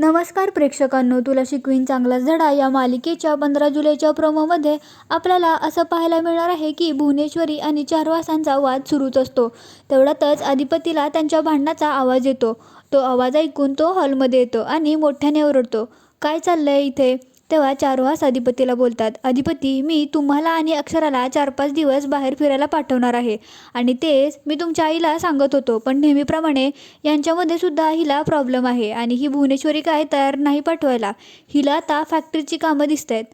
नमस्कार प्रेक्षकांनो तुला शिकवीन चांगलाच धडा या मालिकेच्या पंधरा जुलैच्या प्रोमोमध्ये आपल्याला असं पाहायला मिळणार आहे की भुवनेश्वरी आणि चारवासांचा वाद सुरूच असतो. तेवढ्यातच अधिपतीला त्यांच्या भांडणाचा आवाज येतो. तो आवाज ऐकून तो हॉलमध्ये येतो आणि मोठ्याने ओरडतो. काय चाललंय इथे? तेव्हा चारवास अधिपतीला बोलतात अधिपती मी तुम्हाला आणि अक्षराला चार पाच दिवस बाहेर फिरायला पाठवणार आहे आणि तेच मी तुमच्या आईला सांगत होतो पण नेहमीप्रमाणे यांच्यामध्ये सुद्धा हिला प्रॉब्लेम आहे आणि ही भुवनेश्वरी काय तयार नाही पाठवायला. हिला आता फॅक्टरीची कामं दिसत आहेत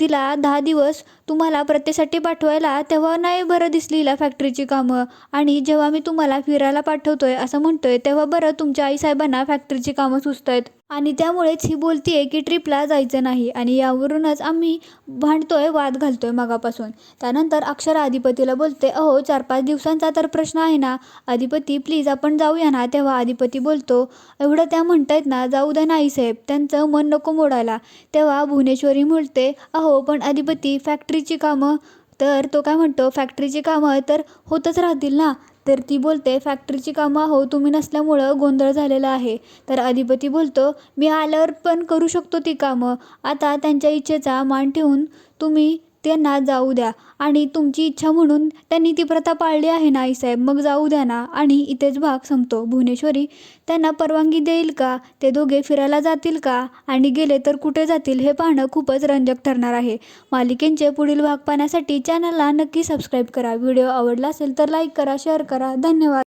तिला दहा दिवस तुम्हाला प्रत्येसाठी पाठवायला तेव्हा नाही बरं दिसली हिला फॅक्टरीची कामं. आणि जेव्हा मी तुम्हाला फिरायला पाठवतोय असं म्हणतोय तेव्हा बरं तुमच्या आईसाहेबांना फॅक्टरीची कामं सुचत आहेत आणि त्यामुळेच ही बोलतीये की ट्रिपला जायचं नाही आणि यावरूनच आम्ही भांडतोय वाद घालतोय मगापासून. त्यानंतर अक्षरा अधिपतीला बोलते अहो चार पाच दिवसांचा तर प्रश्न आहे ना. अधिपती प्लीज आपण जाऊया ना. तेव्हा अधिपती बोलतो एवढं त्या म्हणतायत ना जाऊ द्या नाही साहेब. त्यांचं मन नको मोडायला. तेव्हा भुवनेश्वरी म्हणते अहो पण अधिपती फॅक्टरीची कामं तर तो काय म्हणतो फॅक्टरीची कामं तर होतच राहतील ना. तर ती बोलते फॅक्टरीची कामं हो तुम्ही नसल्यामुळं गोंधळ झालेला आहे. तर अधिपती बोलतो मी आल्यावर पण करू शकतो ती कामं. आता त्यांच्या इच्छेचा मान ठेवून तुम्ही त्यांना जाऊ द्या. आणि तुमची इच्छा म्हणून त्यांनी ती प्रथा पाळली आहे ना आईसाहेब मग जाऊ द्या ना. आणि इथेच भाग संपतो. भुवनेश्वरी त्यांना परवानगी देईल का? ते दोघे फिरायला जातील का? आणि गेले तर कुठे जातील? हे पाहणं खूपच रंजक ठरणार आहे. मालिकेंचे पुढील भाग पाहण्यासाठी चॅनलला नक्की सबस्क्राईब करा. व्हिडिओ आवडला असेल तर लाईक करा शेअर करा. धन्यवाद.